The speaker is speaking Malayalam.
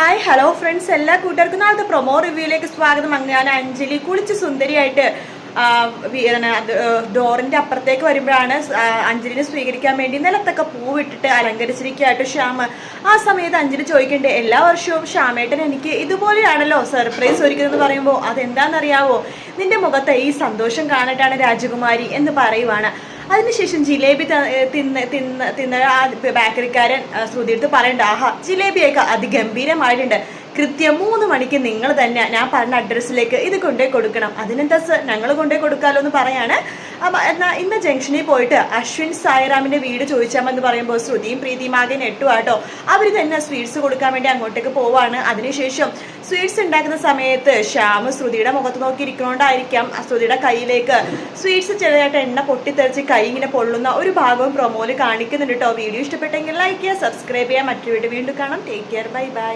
ഹായ് ഹലോ ഫ്രണ്ട്സ് എല്ലാ കൂട്ടുകാർക്കും നാളത്തെ പ്രൊമോ റിവ്യൂയിലേക്ക് സ്വാഗതം. ഞാൻ അഞ്ജലി. കുളിച്ച് സുന്ദരിയായിട്ട് ഡോറിന്റെ അപ്പുറത്തേക്ക് വരുമ്പോഴാണ് അഞ്ജലിനെ സ്വീകരിക്കാൻ വേണ്ടി നിലത്തൊക്കെ പൂവിട്ടിട്ട് അലങ്കരിച്ചിരിക്കുകയായിട്ട് ശ്യാമ്. ആ സമയത്ത് അഞ്ജലി ചോദിക്കേണ്ടത് എല്ലാ വർഷവും ശ്യാമേട്ടൻ എനിക്ക് ഇതുപോലെയാണല്ലോ സർപ്രൈസ് ഒരുക്കുന്നതെന്ന് പറയുമ്പോൾ അതെന്താണെന്നറിയാവോ? നിന്റെ മുഖത്തെ ഈ സന്തോഷം കാണട്ടാണ് രാജകുമാരി എന്ന് പറയുവാണ്. അതിനുശേഷം ജിലേബി തിന്ന് തിന്ന് തിന്ന ആ ബേക്കറിക്കാരൻ ആ, ശ്രുതി എടുത്ത് പറയണ്ട ആഹാ ജിലേബിയൊക്കെ അതിഗംഭീരമായിട്ടുണ്ട്. കൃത്യം മൂന്ന് മണിക്ക് നിങ്ങൾ തന്നെ ഞാൻ പറഞ്ഞ അഡ്രസ്സിലേക്ക് ഇത് കൊണ്ടുപോയി കൊടുക്കണം. അതിനെന്താ സർ? ഞങ്ങൾ കൊണ്ടുപോയി കൊടുക്കാമല്ലോ എന്ന് പറയാണ്. അപ്പം എന്നാൽ ഇന്ന് ജംഗ്ഷനിൽ പോയിട്ട് അശ്വിൻ സായിറാമിന്റെ വീട് ചോദിച്ചാമെന്ന് പറയുമ്പോൾ ശ്രുതിയും പ്രീതിയും ആകെ നെട്ടുവാട്ടോ അവർ തന്നെ സ്വീറ്റ്സ് കൊടുക്കാൻ വേണ്ടി അങ്ങോട്ടേക്ക് പോവാണ്. അതിനുശേഷം സ്വീറ്റ്സ് ഉണ്ടാക്കുന്ന സമയത്ത് ശ്യാമ് ശ്രുതിയുടെ മുഖത്ത് നോക്കി ഇരിക്കണോണ്ടായിരിക്കാം ആ ശ്രുതിയുടെ കയ്യിലേക്ക് സ്വീറ്റ്സ് ചെറുതായിട്ട് എണ്ണ പൊട്ടിത്തെറിച്ച് കൈ ഇങ്ങനെ പൊള്ളുന്ന ഒരു ഭാഗവും പ്രൊമോയിൽ കാണിക്കുന്നുണ്ട് കേട്ടോ. വീഡിയോ ഇഷ്ടപ്പെട്ടെങ്കിൽ ലൈക്ക് ചെയ്യുക സബ്സ്ക്രൈബ് ചെയ്യുക. മറ്റൊരു വീഡിയോ വീണ്ടും കാണാം. Take care bye bye